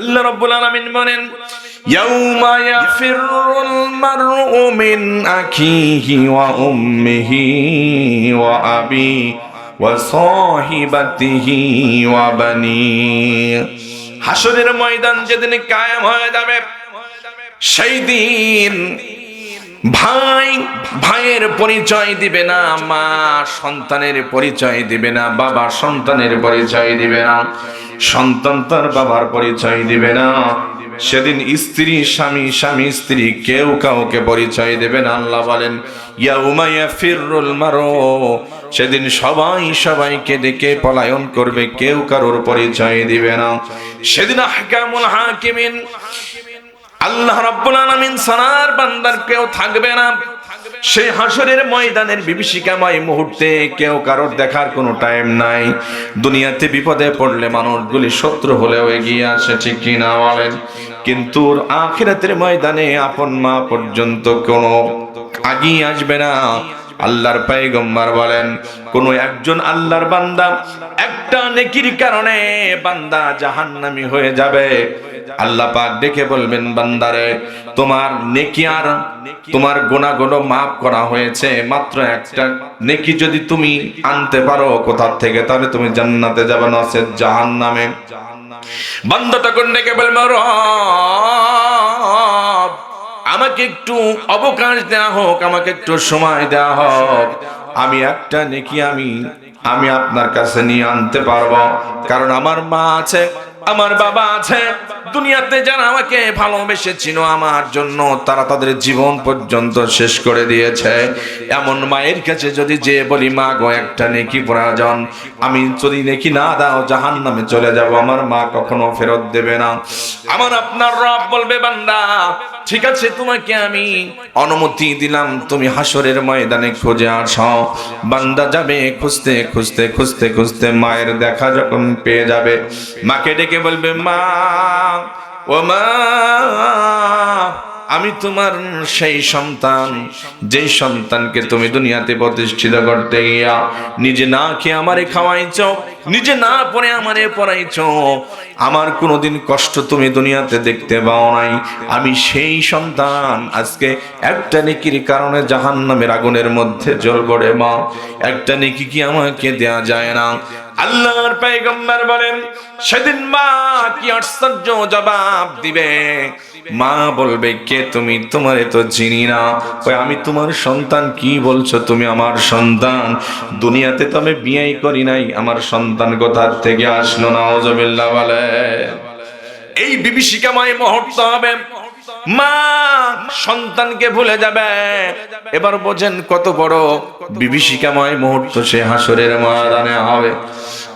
আল্লাহ রব্বুল আলামিন বলেন, ইয়াউমা ইয়াফিরুল মারউ মিন আখিহি ওয়া উম্মিহি ওয়া আবি ওয়া সাহিবাতিহি ওয়া বানি। হাসরের ময়দান যেদিন কায়েম হয়ে যাবে, সেই দিন ভাই, ভাইয়ের পরিচয় দিবে না, মা সন্তানের পরিচয় দিবে না, বাবা সন্তানের পরিচয় দিবে না, সন্তান তার বাবার পরিচয় দিবে না। সেদিন স্ত্রী, স্বামী স্বামী স্ত্রী কেউ কাউকে পরিচয় দেবে না, আল্লাহ বলেন ইয়াউমা ইয়াফিরুল মারো সেদিন সবাই সবাইকে ডেকে পলায়ন করবে, কেউ কারোর পরিচয় দিবে না। সেদিন আহকামুল হাকিমিন আল্লাহ রাব্বুল আলামিন সানার বান্দার কেউ থাকবে না। সেই হাসরের ময়দানের বিভীষিকাময় মুহূর্তে কেউ কারোর দেখার কোনো টাইম নাই। দুনিয়াতে বিপদে পড়লে মানুষগুলি শত্রু হলেও এগিয়ে আসে, ঠিক কিনা বলেন? কিন্তু আখিরাতের ময়দানে আপন মা পর্যন্ত কোনো আগিয়ে আসবে না। আল্লাহর পাইগম্বার বলেন, কোন একজন আল্লাহর বান্দা, একটা নেকির কারণে বান্দা জাহান্নামি হয়ে যাবে। আল্লাহ পাক ডেকে বলবেন, বান্দারে, তোমার নেকি আর তোমার গুণাগুলো মাফ করা হয়েছে, মাত্র একটা নেকি যদি তুমি আনতে পারো কোথা থেকে, তাহলে তুমি জান্নাতে যাবে, না সে জাহান্নামে। বান্দা তখন ডেকে বলবে, রব, আমাকে একটু অবকাশ দেওয়া হোক, আমাকে একটু সময় দেওয়া হোক। আমি একটা নেকি আমি আমি আপনার কাছে নিয়ে আনতে পারব, কারণ আমার মা আছে, আমার বাবা আছে দুনিয়াতে যারা আমাকে ভালোবেসেছিল আমার জন্য, তারা তাদের জীবন পর্যন্ত শেষ করে দিয়েছে। এমন মায়ের কাছে যদি যে বলি, মা গো, একটা নেকি প্রয়োজন। আমি যদি নেকি না দাও জাহান নামে চলে যাব। আমার মা কখনো ফেরত দেবে না। আমার আপনার রব বলবে, বান্দা, ঠিক আছে, তোমাকে আমি অনুমতি দিলাম। তুমি হাসরের ময়দানে খুঁজে আসো। বান্দা যাবে খুঁজতে খুঁজতে খুঁজতে খুঁজতে মায়ের দেখা যখন পেয়ে যাবে। মাকে ডেকে বলবে, মা আমি তোমার সেই সন্তান, যেই সন্তানকে তুমি দুনিয়াতে প্রতিষ্ঠিত করতে গিয়া নিজে না খেয়ে আমারে খাওয়াইছ, নিজে না পরে আমারে পড়াইছ, আমার কোনোদিন কষ্ট তুমি দুনিয়াতে দেখতে পাও নাই। আমি সেই সন্তান, আজকে একটা নেকির কারণে জাহান নামের আগুনের মধ্যে জল গড়ে মা, একটা নেকি কি আমাকে দেয়া যায় না। আল্লাহর পাইগম্বর বলেন, সেদিন মা কি আশ্চর্য জবাব দিবে? মা বলবে, কে তুমি? তোমারে তো চিনি না। ওই আমি তোমার সন্তান, কি বলছো তুমি আমার সন্তান? দুনিয়াতে তো আমি বিয়েই করি নাই, আমার সন্তান কোথার থেকে আসলো না ওজবিল্লা বলে। এই বিভীষিকাময় মুহূর্ত হবে। মা সন্তানকে ভুলে যাবে। এবার বোঝেন কত বড় বিভীষিকাময় মুহূর্ত সে হাসরের ময়দানে হবে।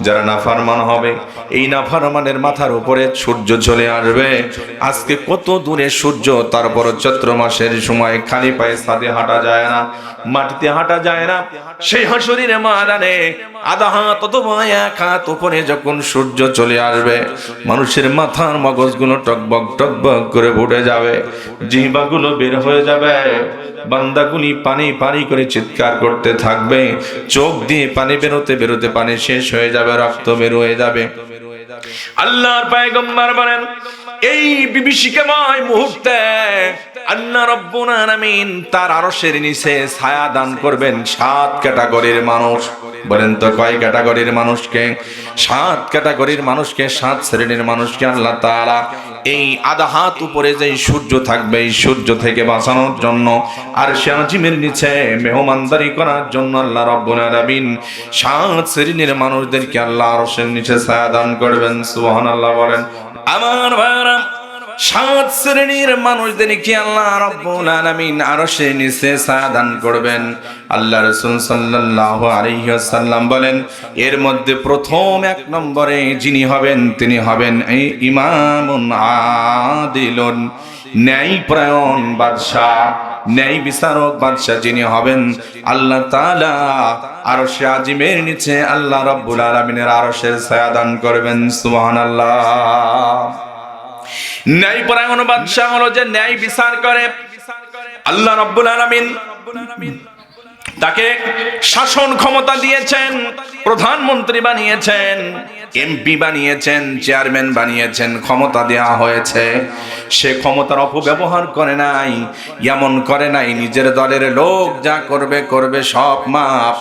যারা নাফারমান হবে, এই নাফারমানের মাথার উপরে সূর্য চলে আসবে। আজকে কত দূরে সূর্য, তারপর চৈত্র মাসের সময় খালি পায়ে সাদে হাঁটা যায় না, মাটিতে হাঁটা যায় না। সেই হাসরের ময়দানে আধা হাত অথবা এক হাত উপরে যখন সূর্য চলে আসবে, মানুষের মাথার মগজগুলো টকবক টকবক করে উঠে যাবে, জিহ্বাগুলো বের হয়ে যাবে। বান্দাগুলি পানি পানি করে চিৎকার করতে থাকবে। চোখ দিয়ে পানি বেরোতে বেরোতে পানি শেষ হয়ে যাবে, রক্ত বের হয়ে যাবে। আল্লাহর পায়গম্বর বলেন, এই বিভীষিকাময় মুহূর্তে সূর্য থাকবে, এই সূর্য থেকে বাঁচানোর জন্য, আর সে আজিমের নিচে মেহমানদারি করার জন্য আল্লাহ রব্বুল সাত শ্রেণির মানুষদেরকে আল্লাহ আরশের নিচে ছায়া দান করবেন। সুবহানাল্লাহ বলেন। আমার ভাইরা সাত শ্রেণির মানুষদেরকে আল্লাহ রব্বুল আলামিন আরশের নিচে ছায়া দান করবেন? আল্লাহ রাসূল সাল্লাল্লাহু আলাইহি ওয়াসাল্লাম বলেন, এর মধ্যে প্রথম এক নম্বরে যিনি হবেন, তিনি হবেন এই ইমামুন আদিলুন ন্যায় প্রয়ণ বাদশাহ, ন্যায় বিচারক বাদশাহ যিনি হবেন। আল্লাহ তাআলা আরশে আজিমের নিচে আল্লাহ রাব্বুল আলামিনের আরশের ছায়া দান করবেন। সুবহানাল্লাহ। ন্যায় পরায়ণ বাদশাহ হলো যে ন্যায় বিচার করে। আল্লাহ রব্বুল আলামিন তাকে শাসন ক্ষমতা দিয়েছেন, প্রধানমন্ত্রী বানিয়েছেন এমপি বানিয়েছেন চেয়ারম্যান বানিয়েছেন, ক্ষমতা দেওয়া হয়েছে। সে ক্ষমতার অপব্যবহার করে নাই, এমন করে নাই, নিজের দলের লোক যা করবে করবে, সব মাপ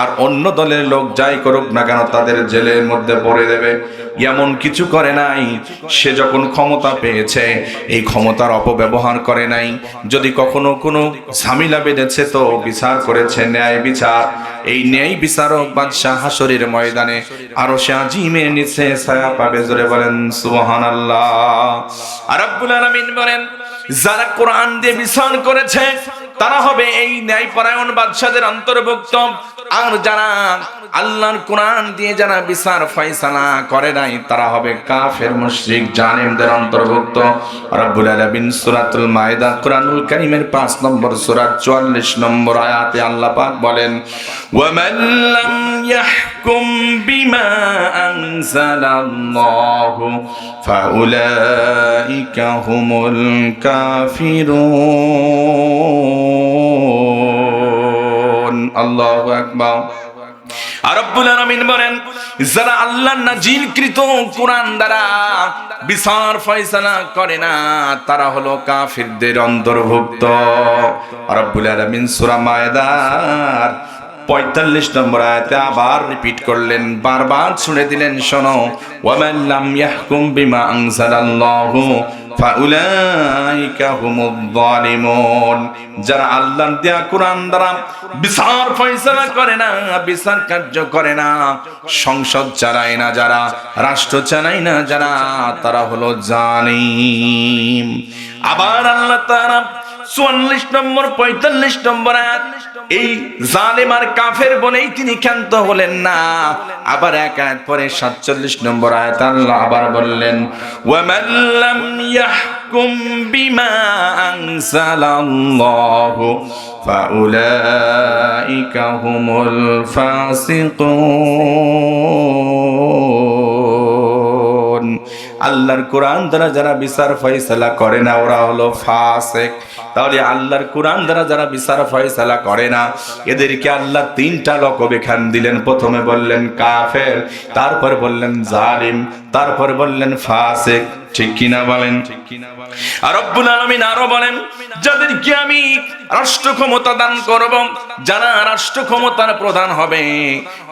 আর অন্য দলের লোক যাই করুক না কেন তাদের জেলের মধ্যে পড়ে দেবে। এমন কিছু করে নাই। সে যখন ক্ষমতা পেয়েছে, এই ক্ষমতার অপব্যবহার করে নাই। যদি কখনো কোনো ঝামেলা বেঁধেছে তো বিচার করেছে ন্যায় বিচার। এই ন্যায় বিচারক বাদশাহ হাসরের ময়দানে আরও সে আজিমের নিচে ছায়া পাবে জোরে বলেন সুবহান আল্লাহ আর আব্বুল বলেন, যারা কোরআন দিয়ে বিচার করেছে তারা হবে এই ন্যায়পরায়ণ বাদশাদের অন্তর্ভুক্ত। আর যারা আল্লাহর কোরআন দিয়ে যারা বিচার ফয়সালা করে নাই, তারা হবে কাফের, মুশরিক, জালিমদের অন্তর্ভুক্ত। রব্বুল আলামিন সূরাতুল মায়েদা কোরআনুল কারীমের 5 নম্বর সূরা 44 নম্বর আয়াতে আল্লাহ পাক বলেন, ওয়ামান লাম ইয়াহকুম বিমা আনজালাল্লাহু ফাউলাইকা হুমুল কাফিরুন। আল্লাহু আকবার আর রব্বুল আলামিন বলেন, যারা আল্লাহর নাজিলকৃত কোরআন দ্বারা বিচার ফয়সালা করে না, তারা হলো কাফিরদের অন্তর্ভুক্ত। রব্বুল আলামিন সূরা মায়েদার পঁয়তাল্লিশ নম্বর আয়াতে আবার রিপিট করলেন, বারবার শুনে দিলেন, শোনো ওয়ামান লাম ইয়াহকুম বিমা যালিমুন যারা আল্লাহ দেয়া কোরআন দ্বারা বিচার ফয়সলা করে না, বিচার কার্য করে না, সংসদ চালায় না যারা, রাষ্ট্র চালায় না যারা, তারা হলো জালিম। আবার আল্লাহ তাআলা চুয়াল্লিশ নম্বর, পঁয়তাল্লিশ নম্বর এই জালেম আর কাফের বলেই তিনি ক্ষান্ত হলেন না। আবার এক আয়াত পরে সাতচল্লিশ নম্বর আয়াত আল্লাহ আবার বললেন ওয়ামাল্লাম আল্লাহর কোরআন দ্বারা যারা বিচার ফয়সালা করে না, ওরা হলো ফাসেক। তাহলে আল্লাহর কোরআন দ্বারা যারা বিচার ফয়সালা করে না, এদেরকে আল্লাহ তিনটা লকব এখান দিলেন। প্রথমে বললেন কাফের, তারপর বললেন জালিম, তারপর বললেন ফাসেক। ঠিক কিনা বলেন? আর রব্বুল আলামিন আরও বলেন, যাদেরকে আমি রাষ্ট্র ক্ষমতা দান করব, যারা রাষ্ট্র ক্ষমতার প্রধান হবে,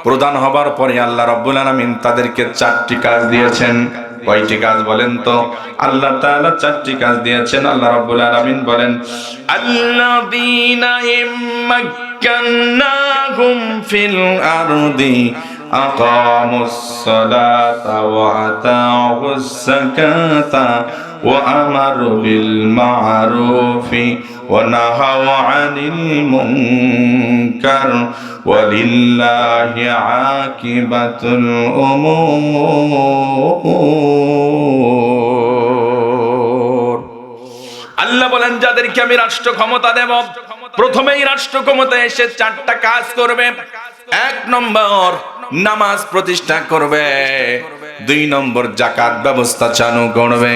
প্রধান হবার পরে আল্লাহ রব্বুল আলামিন তাদেরকে চারটি কাজ দিয়েছেন। কয়টি কাজ বলেন তো আল্লাহ তাআলা চারটি কাজ দিয়েছেন আল্লাহ রাব্বুল আলামিন বলেন আল্লাযীনা ইম্মাক্কান্নাহুম ফিল আরদি أقاموا الصلاة وأتاعوا الزكاة وأمروا بالمعروف ونهوا عن المنكر ولله عاقبة الأمور আল্লাহ বলেন যাদেরকে আমি রাষ্ট্র ক্ষমতা দেব প্রথমেই রাষ্ট্র ক্ষমতা এসে চারটা কাজ করবে এক নম্বর নামাজ প্রতিষ্ঠা করবে দুই নম্বর জাকাত ব্যবস্থা চালু করবে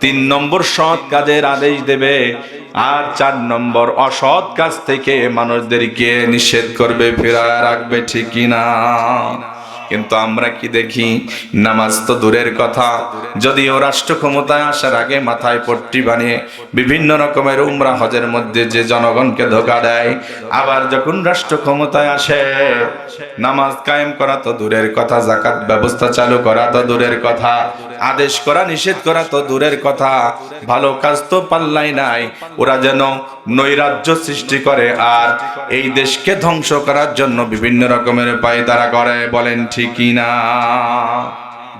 তিন নম্বর সৎ কাজের আদেশ দেবে আর চার নম্বর অসৎ কাজ থেকে মানুষদেরকে নিষেধ করবে, ফেরায় রাখবে, ঠিকই না। কিন্তু আমরা কি দেখি? নামাজ তো দূরের কথা। যদিও রাষ্ট্র ক্ষমতায় আসার আগে মাথায় পট্টি বানিয়ে বিভিন্ন রকমের উমরা হজের মধ্যে যে জনগণকে ধোকা দেয়, আবার যখন রাষ্ট্র ক্ষমতায় আসে, নামাজ কায়েম করা তো দূরের কথা জাকাত ব্যবস্থা চালু করা তো দূরের কথা, আদেশ করা, নিষেধ করা তো দূরের কথা, ভালো কাজ তো পাল্লাই নাই, ওরা যেন নৈরাজ্য সৃষ্টি করে আর এই দেশকে ধ্বংস করার জন্য বিভিন্ন রকমের পায়তারা করে, বলেন ঠিকই না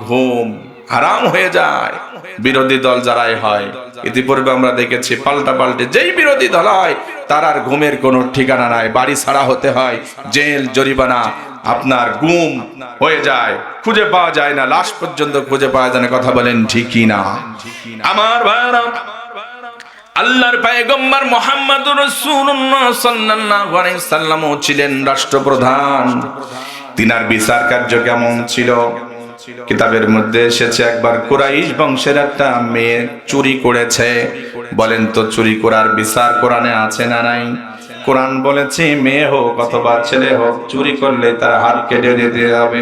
ঘুম হারাম হয়ে যায়। বিরোধী দল যারাই হয়, ইতিপূর্বে আমরা দেখেছি পাল্টা পাল্টে যেই বিরোধী দল হয়, তার আর ঘুমের কোনো ঠিকানা নাই, বাড়ি ছাড়া হতে হয়, জেল, জরিমানা, আপনার গুম হয়ে যায়, খুঁজে পাওয়া যায় না, লাশ পর্যন্ত খুঁজে পাওয়া যায় না, কথা বলেন ঠিকই না আমার ভাইরা, আল্লাহর পায়গম্বর মোহাম্মদুর রাসূলুল্লাহ সাল্লাল্লাহু আলাইহি সাল্লামও ছিলেন রাষ্ট্রপ্রধান। তিনার বিচার কার্য কেমন ছিল? কিতাবের মধ্যে এসেছে একবার কুরাইশ বংশের একটা মেয়ে চুরি করেছে। বলেন তো, চুরি করার বিচার কোরআনে আছে না নাই? কোরআন বলেছে, মেয়ে হোক অথবা ছেলে হোক, চুরি করলে তার হাত কেটে দিতে হবে।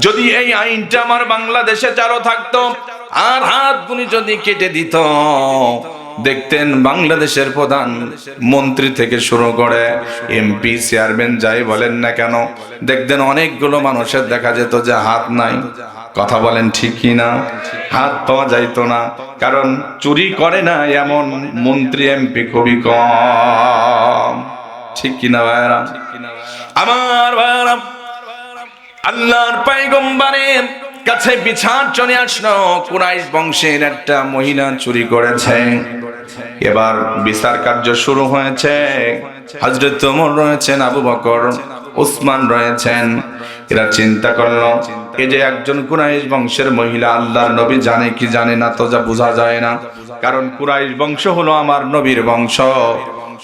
যদি এই আইনটা আমার বাংলাদেশে চালু থাকতো, আর হাতগুলি যদি কেটে দিত দেখতেন বাংলাদেশের প্রধান মন্ত্রী থেকে শুরু করে এমপি, চেয়ারম্যান, যাই বলেন না কেন, দেখতেন অনেকগুলো মানুষের দেখা যেত যে হাত নাই। কথা বলেন ঠিকই না, হাত পাওয়া যাইতো না, কারণ চুরি করে না এমন মন্ত্রী, এমপি খুবই কম। ঠিক কিনা ভাইরা আমার ভাইরা আল্লাহর পাইগম্বারের কাছে বিচার চলে আসলো। কুরাইশ বংশের একটা মহিলা চুরি করেছে। এবার বিচার কার্য শুরু হয়েছে। হজরত ওমর রয়েছেন, আবু বকর, উসমান রয়েছেন। এরা চিন্তা করল, এই যে একজন কুরাইশ বংশের মহিলা, আল্লাহর নবী জানে কি জানে না তো যা বোঝা যায় না। কারণ কুরাইশ বংশ হলো আমার নবীর বংশ।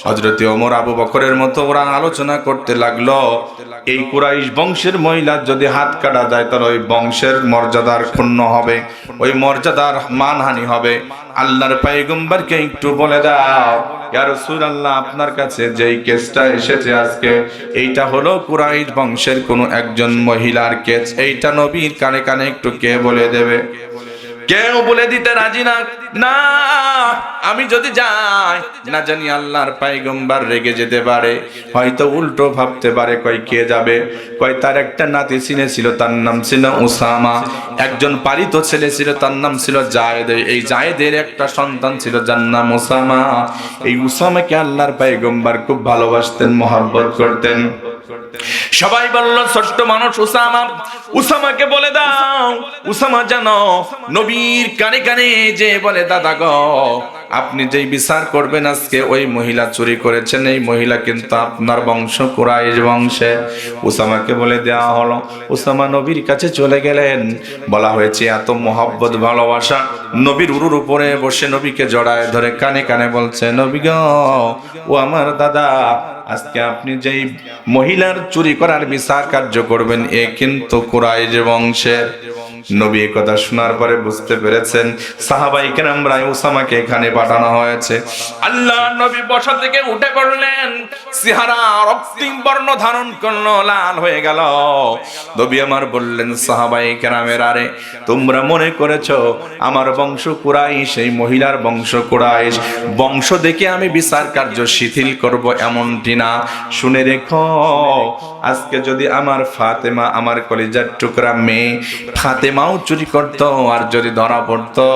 হজরতে ওমর, আবু বকরের মতো ওরা আলোচনা করতে লাগল, এই কুরাইশ বংশের মহিলা যদি হাত কাটা যায়, তাহলে ওই বংশের মর্যাদার ক্ষুণ্ণ হবে, ওই মর্যাদার মানহানি হবে। আল্লাহর পাইগম্বরকে একটু বলে দাও। ইয়া রাসূলুল্লাহ, আপনার কাছে যেই কেসটা এসেছে আজকে, এইটা হলো কুরাইশ বংশের কোনো একজন মহিলার কেস। এইটা নবীর কানে কানে একটু কে বলে দেবে? কেউ বলে দিতে রাজি না। না, আমি যদি যাই, না জানি আল্লাহর পাইগম্বার রেগে যেতে পারে। হয়তো উল্টো ভাবতে পারে কই কে যাবে। কয় তার একটা নাতি ছিনে ছিল, তার নাম ছিল উসামা। একজন পালিত ছেলে ছিল, তার নাম ছিল জায়েদ। এই জায়েদের একটা সন্তান ছিল, যার নাম উসামা। এই উসামাকে আল্লাহর পাইগম্বার খুব ভালোবাসতেন, মহব্বত করতেন। সবাই বলল, ছোট্ট মানুষ উসামা, উসামাকে বলে দাও। উসামা জানো নবীর কানে কানে যে বলে, দাদা গো আপনি যেই বিচার করবেন আজকে, ওই মহিলা চুরি করেছেন, এই মহিলা কিন্তু আপনার বংশ, কুরাইশ বংশে। উসামাকে বলে দেওয়া হলো, উসামা নবীর কাছে চলে গেলেন। বলা হয়েছে, এত মহব্বত, ভালোবাসা। নবীর উরুর উপরে বসে নবীকে জড়ায় ধরে কানে কানে বলছে, নবী ও আমার দাদা, আজকে আপনি যেই মহিলার চুরি করার বিচার কার্য করবেন, এ কিন্তু কুরাইশ বংশের। নবী কথা শোনার পরে বুঝতে পেরেছেন। সাহাবাই কেরাম রায় উসামাকে এখানে পাঠানো হয়েছে। আল্লাহ নবী বসা থেকে উঠে পড়লেন। সিহারা রক্তিম বর্ণ ধারণ করল, লাল হয়ে গেল। নবী আমার বললেন, সাহাবাই কেরামের আরে, তোমরা মনে করেছ আমার বংশ কুরাইশ সেই মহিলার বংশ কুরাইশ। বংশ দেখে আমি বিচার কার্য শিথিল করব এমনটি না। শুনে রেখো, আজকে যদি আমার ফাতেমা আমার কলিজার টুকরা মেয়ে ফাতেমাও চুরি করতো আর যদি ধরা পড়তো,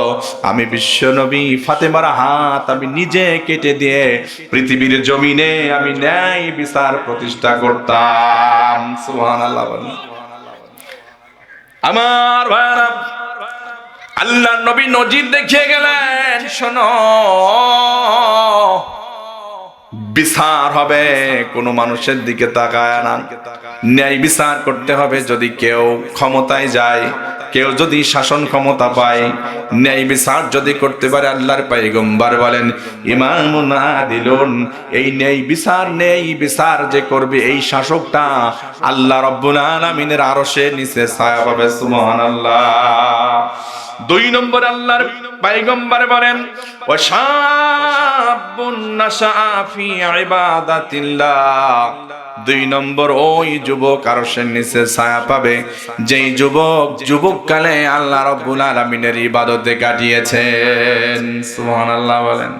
আমি বিশ্ব নবী ফাতেমার হাত আমি নিজে কেটে দিয়ে পৃথিবীর জমিনে আমি ন্যায় বিচার প্রতিষ্ঠা করতাম। সুবহানাল্লাহ বলেন। আমার ভাইরা আল্লাহ নবী নজির দেখিয়ে গেলেন, শোনো, বিচার হবে, কোনো মানুষের দিকে তাকায় না। ন্যায় বিচার করতে হবে যদি কেউ ক্ষমতায় যায়। কেউ যদি শাসন ক্ষমতা পায়, ন্যায় বিচার যদি করতে পারে, আল্লাহর পাইগম্বার বলেন, ইমামুন আদিলুন, এই ন্যায় বিচার ন্যায় বিচার যে করবে এই শাসকটা আল্লাহ রব্বুল আলামিনের সে নিচে ছায়া পাবে, সুবহানাল্লাহ। দুই নম্বর আল্লাহর পাইগম্বার বলেন ও শাবুন নাশা ফি ইবাদাতিল্লাহ। দুই নম্বর, ওই যুবক আর সে নিচে ছায়া পাবে, যেই যুবক যুবক কালে আল্লাহ রব্বুল আলামিনের ইবাদতে কাটিয়েছেন। সুবহানাল্লাহ বলেন।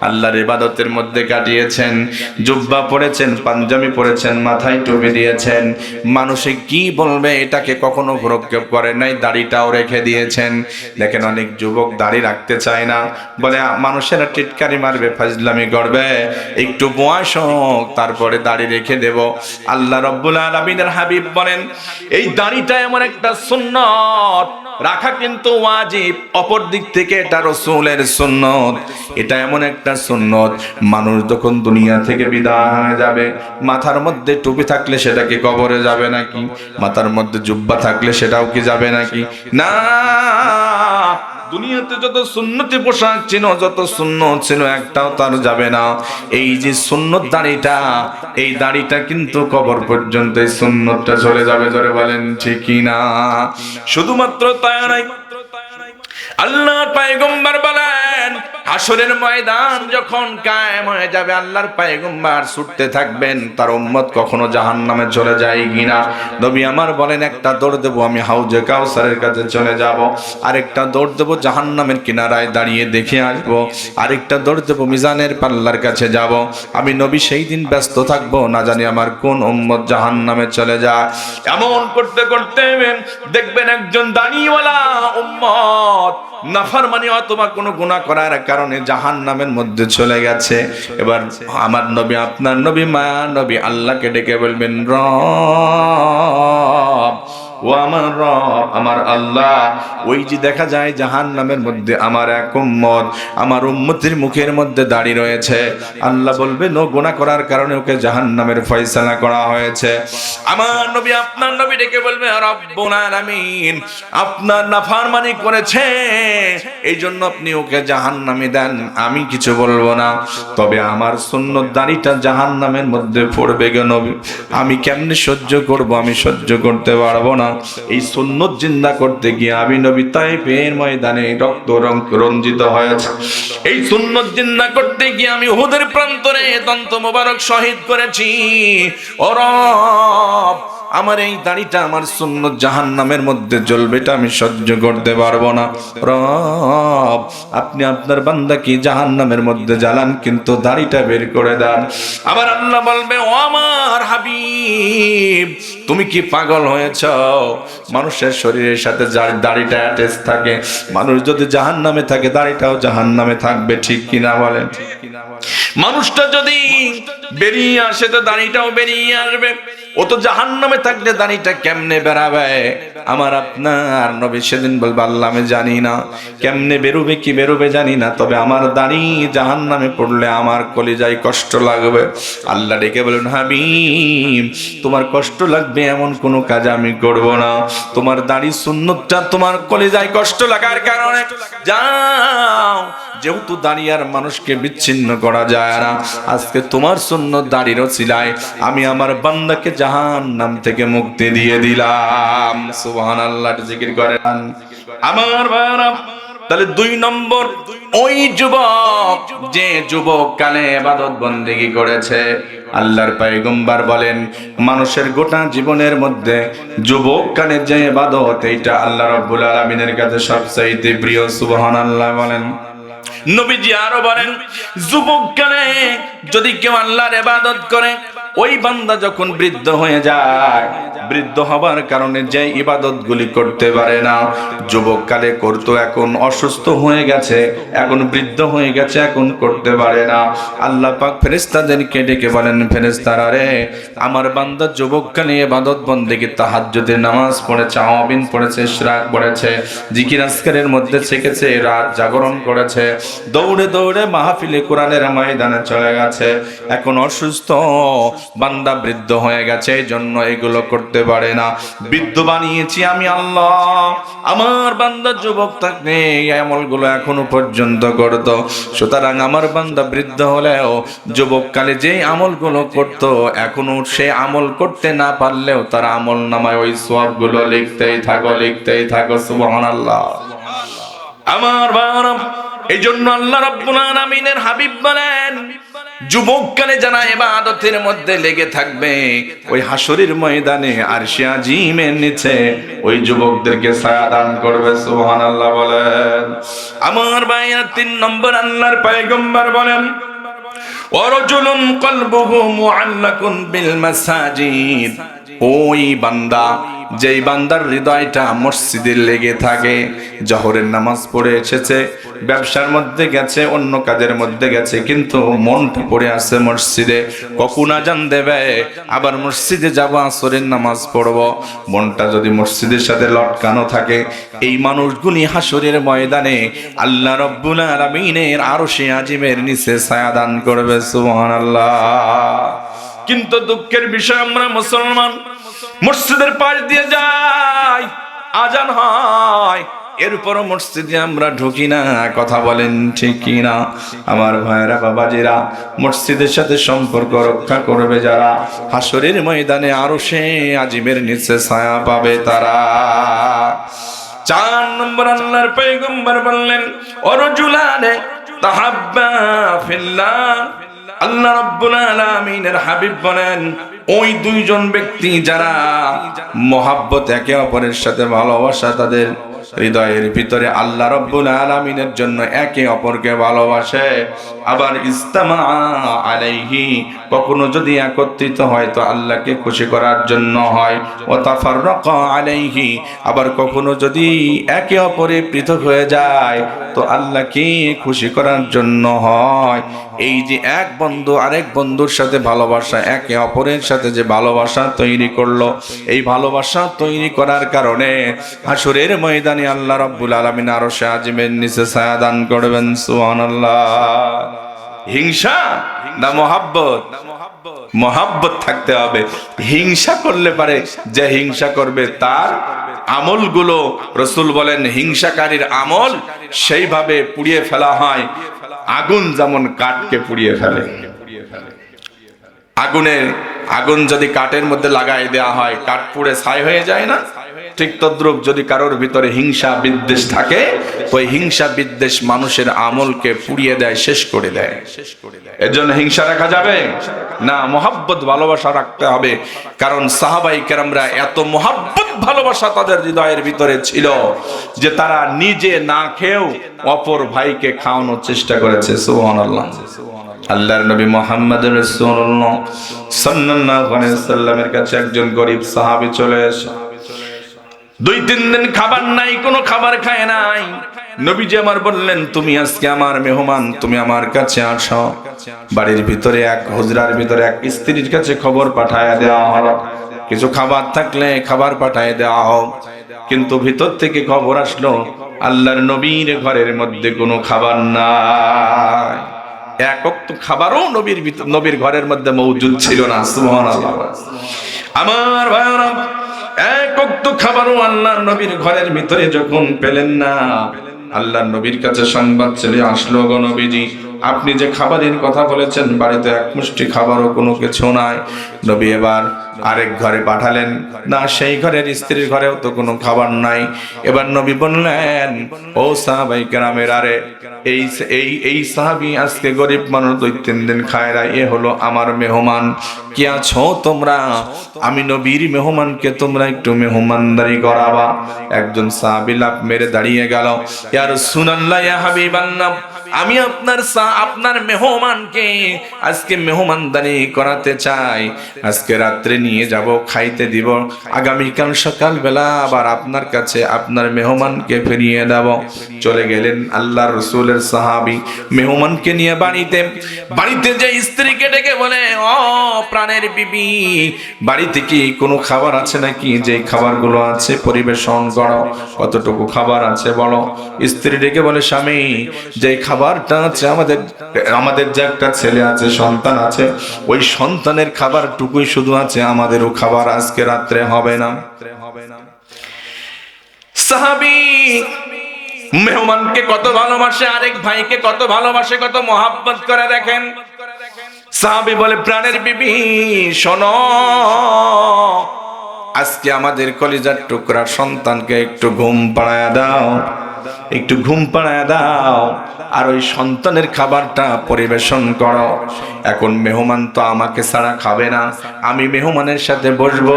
আল্লাহর ইবাদতের মধ্যে কাটিয়েছেন, জুব্বা পরেছেন, পাঞ্জাবি পরেছেন, মাথায় টুপি দিয়েছেন। মানুষে কি বলবে এটাকে কখনো প্রক্ষেপ করে নাই, দাড়িটাও রেখে দিয়েছেন। দেখেন অনেক যুবক দাড়ি রাখতে চায় না। বলে, মানুষেরা টিটকারি মারবে, ফাজলামি করবে। একটু বয়স হোক, তারপরে দাড়ি রেখে দেব। আল্লাহ রব্বুল আলামিনের হাবিব বলেন, এই দাড়িটা এমন একটা সুন্নত রাখা কিন্তু ওয়াজিব। অপর দিক থেকে এটা রসুলের সুন্নত। এটা এমন একটা সুন্নত, মানুষ যখন দুনিয়া থেকে বিদায় যাবে, মাথার মধ্যে টুপি থাকলে সেটা কি কবরে যাবে নাকি? মাথার মধ্যে জুব্বা থাকলে সেটাও কি যাবে নাকি? না! দুনিয়াতে যত সুন্নতি পোশাক ছিল, যত শূন্য ছিল, একটাও তার যাবে না। এই যে সুন্নত দাড়িটা, এই দাড়িটা কিন্তু কবর পর্যন্ত এই সুন্নতটা চলে যাবে ধরে বলেন ঠিকই না শুধুমাত্র তাই নাই আল্লাহ পায়গম্বর বলেন আসরের ময়দান যখন কায়েম হয়ে যাবে, আল্লাহর পায়গম্বার ছুটতে থাকবেন, তার উম্মত কখনো জাহান্নামে চলে যায় কিনা? নবী আমার বলেন, একটা দৌড় দেবো, আমি হাউজে কাউসারের কাছে চলে যাব। আরেকটা দৌড় দেবো, জাহান্নামের কিনারায় দাঁড়িয়ে দেখে আসব। আরেকটা দৌড় দেবো, মিজানের পাল্লার কাছে যাব। আমি নবী সেই দিন ব্যস্ত থাকব, না জানি আমার কোন উম্মত জাহান্নামে চলে যায়। এমন করতে করতে দেখবেন একজন দাঁড়িয়েওয়ালা উম্মত নাফারমানি অথবা কোনো গুণা করার কারণে জাহান নামের মধ্যে চলে গেছে। এবার আমার নবী, আপনার নবী, মায়া নবী, আল্লাহকে ডেকে বলবেন, রব ও আমার রব, আমার আল্লাহ। ওই যে দেখা যায় জাহান নামের মধ্যে আমার এক উম্মত, আমার উম্মতির মুখের মধ্যে দাঁড়িয়ে রয়েছে। আল্লাহ বলবে, নো গুনাহ করার কারণে ওকে জাহান নামের ফয়সালা করা হয়েছে। আমার নবী আপনার নবী ডেকে বলবে রব্বুল আলামিন, আপনার নাফরমানি করেছে। এই জন্য আপনি ওকে জাহান নামে দেন, আমি কিছু বলব না। তবে আমার সুন্নত দাড়িটা জাহান নামের মধ্যে পড়বে গে নবী। আমি কেমনে সহ্য করব? আমি সহ্য করতে পারব না। এই সুন্নত জিন্দা করতে গিয়ে আমি নবী তাইফের ময়দানে রক্ত রঞ্জিত হয়েছে। এই সুন্নত জিন্দা করতে গিয়ে আমি হুদের প্রান্তরে তন্ত মোবারক শহীদ করেছি। ও রব আমার এই দাড়িটা আমার শূন্য জাহান নামের মধ্যে জ্বলবে, এটা আমি সহ্য করতে পারব না। রব, আপনি আপনার বান্দা কি জাহান নামের মধ্যে জ্বালান, কিন্তু দাড়িটা বের করে দেন। আবার আল্লাহ বলবে, ও আমার হাবিব, তুমি কি পাগল হয়েছ? মানুষের শরীরের সাথে যার দাড়িটা অ্যাটাচ থাকে, মানুষ যদি জাহান নামে থাকে, দাড়িটাও জাহান নামে থাকবে, ঠিক কিনা বলেন? মানুষটা যদি বেরিয়ে আসে তো দাড়িটাও বেরিয়ে আসবে। ও তো জাহান নামে থাকলে দাড়িটা কেমনে বেরাবে? আমার আপনার নবী সেদিন বলবে, আল্লাহ, আমি জানি না। কেমনে বেরোবে, কি বেরোবে জানি না। তবে আমার দাড়ি জাহান নামে পড়লে আমার কলিজায় কষ্ট লাগবে। আল্লাহ ডেকে বলেন, হাবিব, তোমার কষ্ট লাগবে, এমন কোনো কাজ আমি করব না। তোমার দাড়ি সুন্নতটা তোমার কলিজায় কষ্ট লাগার কারণে। যাও, যেহেতু দাঁড়িয়ে আর মানুষকে বিচ্ছিন্ন করা যায় না আজকে তোমার শূন্য দাড়িরও ছিলায়। আমি আমার বান্দাকে জাহান নাম থেকে মুক্তি দিয়ে দিলাম। আল্লাহ জিকির করেন। আমার তাহলে দুই নম্বর, ওই যুবক, যে যুবক এবাদত বন্দেগি করেছে, আল্লাহর পাইগম্বার বলেন, মানুষের গোটা জীবনের মধ্যে যুবক কালে যে এবাদত, এইটা আল্লাহ রব্বুল আলমিনের কাছে সবচাইতে প্রিয় সুবহান আল্লাহ বলেন। নবীজি আরও বলেন যুবক যদি কেউ আল্লাহর এবাদত করে ওই বান্দা যখন বৃদ্ধ হয়ে যায়, বৃদ্ধ হবার কারণে যে ইবাদত গুলি করতে পারে না। যুবক কালে করতো, এখন অসুস্থ হয়ে গেছে, এখন বৃদ্ধ হয়ে গেছে, এখন করতে পারে না। আল্লাহ পাক ফেরেস্তাদেরকে ডেকে বলেন ফেরেস্তারা রে, আমার বান্দা যুবক কালে ইবাদত বন্দেগি তাহাজ্জুদের নামাজ পড়েছে, আওয়াবিন পড়েছে, ইশরাক পড়েছে, জিকির আজকারের মধ্যে শিখেছে রাত জাগরণ করেছে, দৌড়ে দৌড়ে মাহফিলে কোরআনের ময়দানে চলে গেছে, এখন অসুস্থ। বান্দা বৃদ্ধ হয়ে গেছে জন্য এগুলো করতে পারে না। বৃদ্ধ বানিয়েছি আমি আল্লাহ। আমার বান্দা যুবক থাকলে এই আমলগুলো এখনও পর্যন্ত করত। সুতরাং আমার বান্দা বৃদ্ধ হলেও যুবককালে যে আমলগুলো করত, এখনও সে আমল করতে না পারলেও তার আমল নামায় ওই সবগুলো লিখতেই থাকো লিখতেই থাকো, সুবহানাল্লাহ। আমার বাবা এই জন্য আল্লাহ রাব্বুল আলামিনের হাবিব বলেন যুবককালে যারা ইবাদতের মধ্যে লেগে থাকবে। ওই হাসরের ময়দানে আর আজিমের নিচে ওই যুবকদেরকে ছায়া দান করবে, সুবহানাল্লাহ বলেন। আমার ভাইয়া তিন নম্বর আল্লাহর পয়গম্বর বলেন বিল ওই বান্দা যেই বান্দার হৃদয়টা মসজিদে লেগে থাকে, জহরের নামাজ পড়ে এসেছে, ব্যবসার মধ্যে গেছে, অন্য কাজের মধ্যে গেছে, কিন্তু মনটা পড়ে আছে মসজিদে। কখন আজান দেবে? আবার মসজিদে যাব, আসরের নামাজ পড়ব। মনটা যদি মসজিদের সাথে লটকানো থাকে, এই মানুষগুলি হাসরের ময়দানে আল্লাহ রব্বুল আলামিনের আরশে আজিমের নিচে ছায়া দান করবে, সুবহানাল্লাহ। কিন্তু দুঃখের বিষয়, আমরা মুসলমান মসজিদের পাশ দিয়ে যাই আজান হয়। এরপরও মসজিদে আমরা ঢুকি না, কথা বলেন ঠিক না আমার ভাইয়েরা, বাবাজিরা, মসজিদের সাথে সম্পর্ক রক্ষা করবে যারা। হাসরের ময়দানে আরও সে আজিমের নিচে ছায়া পাবে তারা। চার নম্বর আল্লাহর পয়গম্বর বললেন অরজুলানে তাহাব্বা ফিল্লাহ। আল্লাহ রাব্বুল আলামিনের হাবিব বলেন ওই দুইজন ব্যক্তি যারা মহাব্বত একে অপরের সাথে ভালোবাসা তাদের হৃদয়ের ভিতরে আল্লাহ রব্বুল আলামিনের জন্য একে অপরকে ভালোবাসে। আবার ইস্তামা আলাইহি, কখনো যদি একত্রিত হয় তো আল্লাহকে খুশি করার জন্য হয়। ও তাফাররাকা আলাইহি, আবার কখনো যদি একে অপরে পৃথক হয়ে যায় তো আল্লাহকে খুশি করার জন্য হয়। এই যে এক বন্ধু আরেক বন্ধুর সাথে ভালোবাসা, একে অপরের সাথে যে ভালোবাসা তৈরি করল, এই ভালোবাসা তৈরি করার কারণে হাসুরের ময়দানে আল্লাহ রব্বুল আলমিন আরও সে আজিমের নিচে ছায়া দান করবেন, সুবহানাল্লাহ। হিংসা না মোহাব্বত? মহাব্বত থাকতে হবে। হিংসা করলে পারে, যে হিংসা করবে তার আমলগুলো রসুল বলেন, হিংসাকারীর আমল সেইভাবে পুড়িয়ে ফেলা হয়। আগুন যেমন কাঠকে পুড়িয়ে ফেলে। আগুনে, আগুন যদি কাঠের মধ্যে লাগাই দেওয়া হয়, কাঠ পুড়ে ছাই হয়ে যায় না? ঠিক তদ্রুপ যদি কারোর ভিতরে হিংসা বিদ্বেষ থাকে, ওই হিংসা বিদ্বেষ মানুষের আমলকে পুড়িয়ে দেয়, শেষ করে দেয়। এর জন্য হিংসা রাখা যাবে? না, মোহাব্বত, ভালোবাসা রাখতে হবে। কারণ সাহাবাই কেরামরা এত মোহাব্বত, ভালোবাসা তাদের হৃদয়ের ভিতরে ছিল যে তারা নিজে না খেয়েও অপর ভাইকে খাওয়ানোর চেষ্টা করেছে। সুবহানাল্লাহ। আল্লাহর নবী মোহাম্মদ আলাইহি সাল্লামের কাছে একজন গরিব সাহাবী চলে এসে দুই, তিন দিন খাবার নাই, কোনো খাবার খায় নাই। নবীজি আমার বললেন, তুমি আজকে আমার মেহমান, তুমি আমার কাছে আসো। বাড়ির ভিতরে এক, হুজরার ভিতরে এক স্ত্রীর কাছে খবর পাঠায় দেওয়া হলো কিছু খাবার থাকলে খাবার পাঠায় দেওয়া হোক। কিন্তু ভিতর থেকে খবর আসলো, আল্লাহর নবীর ঘরের মধ্যে কোনো খাবার নাই। একক তো খাবারও নবীর নবীর ঘরের মধ্যে মৌজুদ ছিল না আমার ভাইরা একক তো খাবারও আল্লাহর নবীর ঘরের ভিতরে যখন পেলেন না, আল্লাহর নবীর কাছে সংবাদ চলে আসলো গো নবীজি। আপনি যে খাবারের কথা বলেছেন, বাড়িতে এক মুষ্টি খাবারও কোনো কিছু নাই। নবী এবার আরেক ঘরে পাঠালেন। না, সেই ঘরের স্ত্রীর ঘরেও তো কোনো খাবার নাই। এবার নবী বললেন, ও সাহাবাই গ্রামের আরে, এই এই এই সাহাবি আজকে গরিব মানুষ দুই, তিন দিন খায় না, এ হলো আমার মেহমান। কি আছো তোমরা? আমি নবীর মেহমানকে তোমরা একটু মেহমানদারি করাবা। একজন সাহাবি লাভ মেরে দাঁড়িয়ে গেল। ইয়ার সুনাল্লাহ, ইয়া হাবিবাল্লাহ আমি আপনার আপনার মেহমানকে আজকে মেহমানদারি করাতে চাই। আজকে রাত্রে নিয়ে যাব, খাইতে দিব। আগামীকাল সকালবেলা আবার আপনার কাছে আপনার মেহমানকে ফিরিয়ে দেব। চলে গেলেন আল্লাহ রসুলের সাহাবি। মেহমানকে নিয়ে বাড়িতে বাড়িতে যে স্ত্রীকে ডেকে বলে, ও প্রাণের বিবি, বাড়িতে কি কোনো খাবার আছে নাকি? যে খাবারগুলো আছে, পরিবেশন করো। কতটুকু খাবার আছে বলো? স্ত্রী ডেকে বলে, স্বামী, যে খাবারটা আছে আমাদের আমাদের যে একটা ছেলে আছে, সন্তান আছে, ওই সন্তানের খাবারটুকুই শুধু আছে, আমাদেরও খাবার আজকে রাত্রে হবে না। সাহাবি মেহমানকে কত ভালোবাসে, আরেক ভাইকে কত ভালোবাসে, কত মহাব্বত করে দেখেন। সাহাবি বলে, প্রাণের বিবি, শোনো, আজকে আমাদের কলিজার টুকরার সন্তানকে একটু ঘুম পাড়ায় দাও। একটু ঘুম পাড়ায় দাও। আর ওই সন্তানের খাবারটা পরিবেশন করো। এখন মেহমান তো আমাকে ছাড়া খাবে না। আমি মেহমানের সাথে বসবো।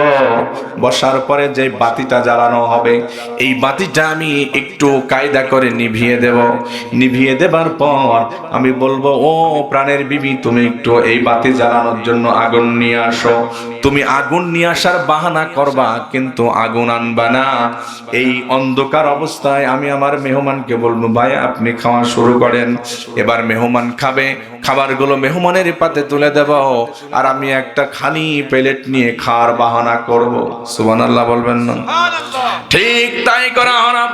বসার পরে যে বাতিটা জ্বালানো হবে, এই বাতিটা আমি একটু কায়দা করে নিভিয়ে দেব। নিভিয়ে দেবার পর আমি বলব, ও প্রাণের বিবি, তুমি একটু এই বাতি জ্বালানোর জন্য আগুন নিয়ে আসো। তুমি আগুন নিয়ে আসার বাহানা করবা, কিন্তু আগুন আনবা না। এই অন্ধকার অবস্থায় আমি আমার মেহমানকে বলব ভাই আপনি খাওয়া শুরু করেন। এবার মেহমান খাবে। খাবারগুলো মেহমানের পাতে তুলে দেব। আর আমি একটা খালি প্লেট নিয়ে খাওয়ার বাহানা করব। সুবান আল্লাহ বলবেন না? ঠিক তাই করা হলাম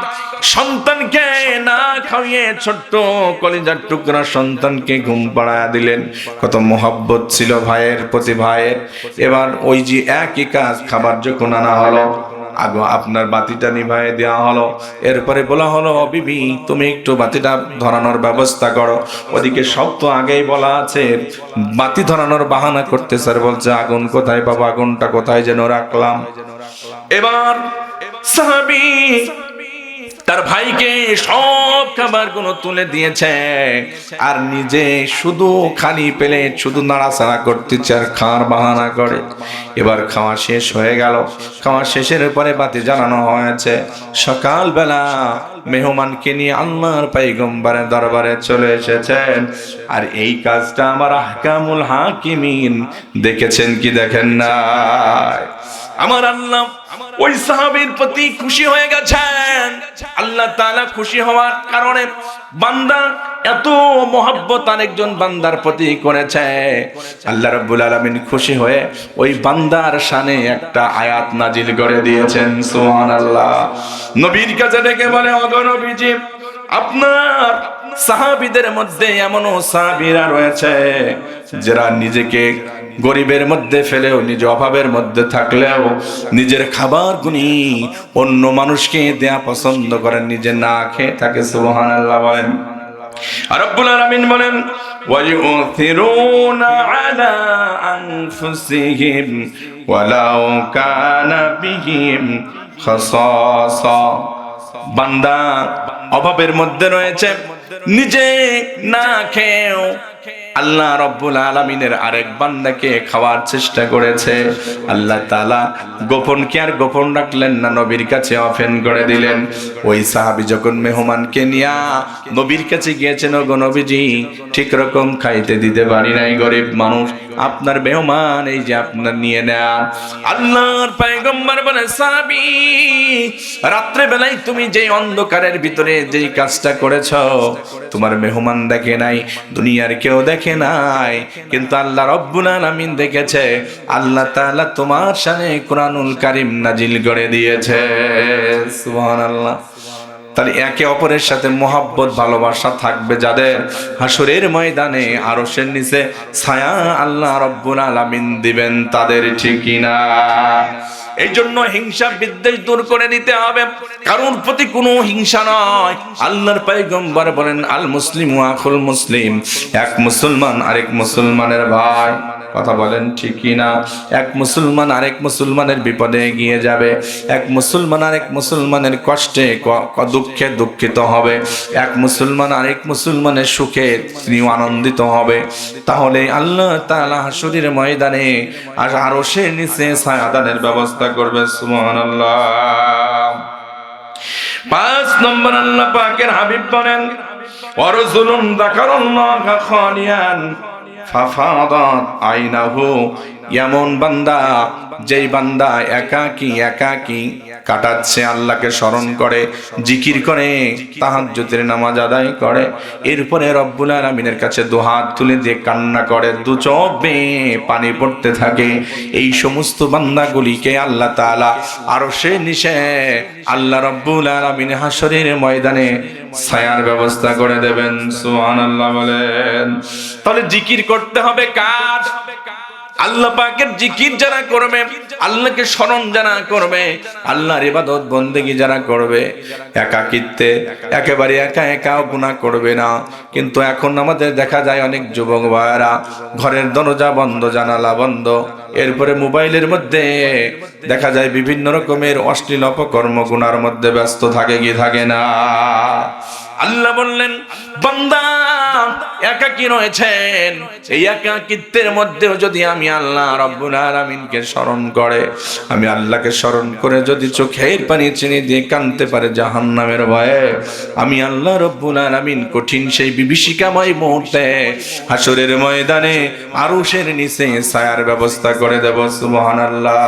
সন্তানকে না খাইয়ে ছোট্ট কলিজার টুকরা সন্তানকে ঘুম পাড়ায় দিলেন। কত মোহাব্বত ছিল ভাইয়ের প্রতি ভাইয়ের। এবার ওই যে একই কাজ খাবার যখন আনা হলো আপনার বাতিটা নিভাই দেওয়া হলো। এরপরে বলা হলো, বিবি, তুমি একটু বাতিটা ধরানোর ব্যবস্থা করো। ওদিকে সব তো আগেই বলা আছে, বাতি ধরানোর বাহানা করতে স্যার বলছে, আগুন কোথায় বাবা? আগুনটা কোথায় যেন রাখলাম। এবার সাহাবি তার ভাইকে সব খাবারগুলো তুলে দিয়েছে। আর নিজে শুধু খালি পেলে শুধু নাড়াচাড়া করতেছে আর খাওয়ার বাহানা করে। এবার খাওয়া শেষ হয়ে গেল। খাওয়া শেষের পরে বাতি জানানো হয়েছে। সকালবেলা মেহমানকে নিয়ে আল্লাহর পাইগম্বারের দরবারে চলে এসেছেন। আর এই কাজটা আমার আহকামুল হাকিমিন দেখেছেন কি দেখেন না আমার আল্লাহ ওই সাহাবীর প্রতি খুশি হয়ে গেছেন। আল্লাহ তাআলা খুশি হওয়ার কারণে বান্দা এত মোহাব্বত আরেকজন বান্দার প্রতি করেছে। আল্লাহ রাব্বুল আলামিন খুশি হয়ে ওই বান্দার শানে একটা আয়াত নাজিল করে দিয়েছেন। সুবহানাল্লাহ। নবীর কাছে ডেকে বলে অগনবীজি আপনার সাহাবীদের মধ্যে এমনও সাহাবীরা রয়েছে যারা নিজেকে গরিবের মধ্যে ফেলেও নিজ অভাবের মধ্যে থাকলেও নিজের খাবার গুনি অন্য মানুষকে দেয়া পছন্দ করেন নিজে না খেয়ে থাকে সুবহানাল্লাহ বলেন আর রব্বুল আলামিন বলেন ويؤثرون على أنفسهم ولو كان بهم خصاصة বান্দা অভাবের মধ্যে রয়েছে নিজে না খেয়েও আল্লাহ রব্বুল আলমিনের আরেক বান্দাকে খাওয়ার চেষ্টা করেছে। আল্লাহ তালা গোপন কে আর গোপন রাখলেন না নবীর কাছে অফেন করে দিলেন। ওই সাহাবি যখন মেহমানকে নিয়া নবীর কাছে গিয়েছেন, ওগো নবীজি, ঠিক রকম খাইতে দিতে পারি নাই, গরিব মানুষ। আপনার মেহমান এই যে আপনার নিয়ে নেয়া। আল্লাহর পায়গম্বর বলে, সাহাবি রাত্রে বেলায় তুমি যে অন্ধকারের ভিতরে যেই কাজটা করেছ, তোমার মেহমান দেখে নাই, দুনিয়ার কেউ দেখে নাই। কিন্তু আল্লাহ রব্বুল আলামিন দেখেছে, আল্লাহ তাআলা তোমার সামনে কোরআনুল কারীম নাজিল করে দিয়েছে। সুবহানাল্লাহ। তাহলে একে অপরের সাথে মোহাব্বত, ভালোবাসা থাকবে যাদের। হাসরের ময়দানে আরশের নিচে ছায়া আল্লাহ রব্বুল আলামিন দিবেন, তাদের ঠিকই না। এই জন্য হিংসা বিদ্বেষ দূর করে নিতে হবে। কারোর প্রতি কোনো হিংসা নয়। আল্লাহর পাইগম্বর বলেন, আল মুসলিম আখুল মুসলিম। এক মুসলমান আরেক মুসলমানের ভাই। কথা বলেন ঠিকই না এক মুসলমান আরেক মুসলমানের বিপদে এগিয়ে যাবে। এক মুসলমান আরেক মুসলমানের কষ্টে দুঃখে দুঃখিত হবে। এক মুসলমান আরেক মুসলমানের সুখে তিনি আনন্দিত হবে। তাহলে আল্লাহ তাআলা হাসুরের ময়দানে আর আরও সে নিচে ছায়াদানের ব্যবস্থা করবে, সুবহানাল্লাহ। পাঁচ নম্বর আল্লাহ পাকের হাবিব বলেন ওয়ারজুলুন যাকারাল্লাহা খালিয়ান ফাফাদাত আইনাহু এমন বান্দা, যেই বান্দা একাকি একাকি কাটাচ্ছে আল্লাহকে স্মরণ করে, জিকির করে, তাহাজ্জুদের নামাজ আদায় করে। এরপরে রব্বুল আলামিনের কাছে দুহাত তুলে দিয়ে কান্না করে, দু চোখ পানি পড়তে থাকে। এই সমস্ত বান্দাগুলিকে আল্লাহ তাআলা আরও সে নিশে আল্লাহ রব্বুল আলমিন হাসরের ময়দানে ছায়ার ব্যবস্থা করে দেবেন। সুবহানাল্লাহ বলেন। তাহলে জিকির করতে হবে কার? আল্লাহ পাকের জিকির যারা করবে, আল্লাহকে স্মরণ যারা করবে, আল্লাহর ইবাদত বন্দেগী যারা করবে, একাকিত্বে একেবারে একা একাও গুণা করবে না। কিন্তু এখন আমাদের দেখা যায় অনেক যুবক ভাইয়েরা, ঘরের দরজা বন্ধ, জানালা বন্ধ, এরপরে মোবাইলের মধ্যে দেখা যায় বিভিন্ন রকমের অশ্লীল অপকর্ম গুনার মধ্যে ব্যস্ত থাকে কি থাকে না। আল্লাহ বললেন, বান্দা একাকি রয়েছেন। এই একাকিত্বের মধ্যেও যদি আমি আল্লাহ রব্বুল স্মরণ করে, আমি আল্লাহকে স্মরণ করে যদি চোখের পানি চিনি দিয়ে কানতে পারে জাহান্নামের ভয়ে, আমি আল্লাহ রব্বুল আলামিন কঠিন সেই বিভীষিকাময় মুহূর্তে হাসরের ময়দানে আরুষের নিচে ছায়ার ব্যবস্থা করে দেব, সুবহানাল্লাহ।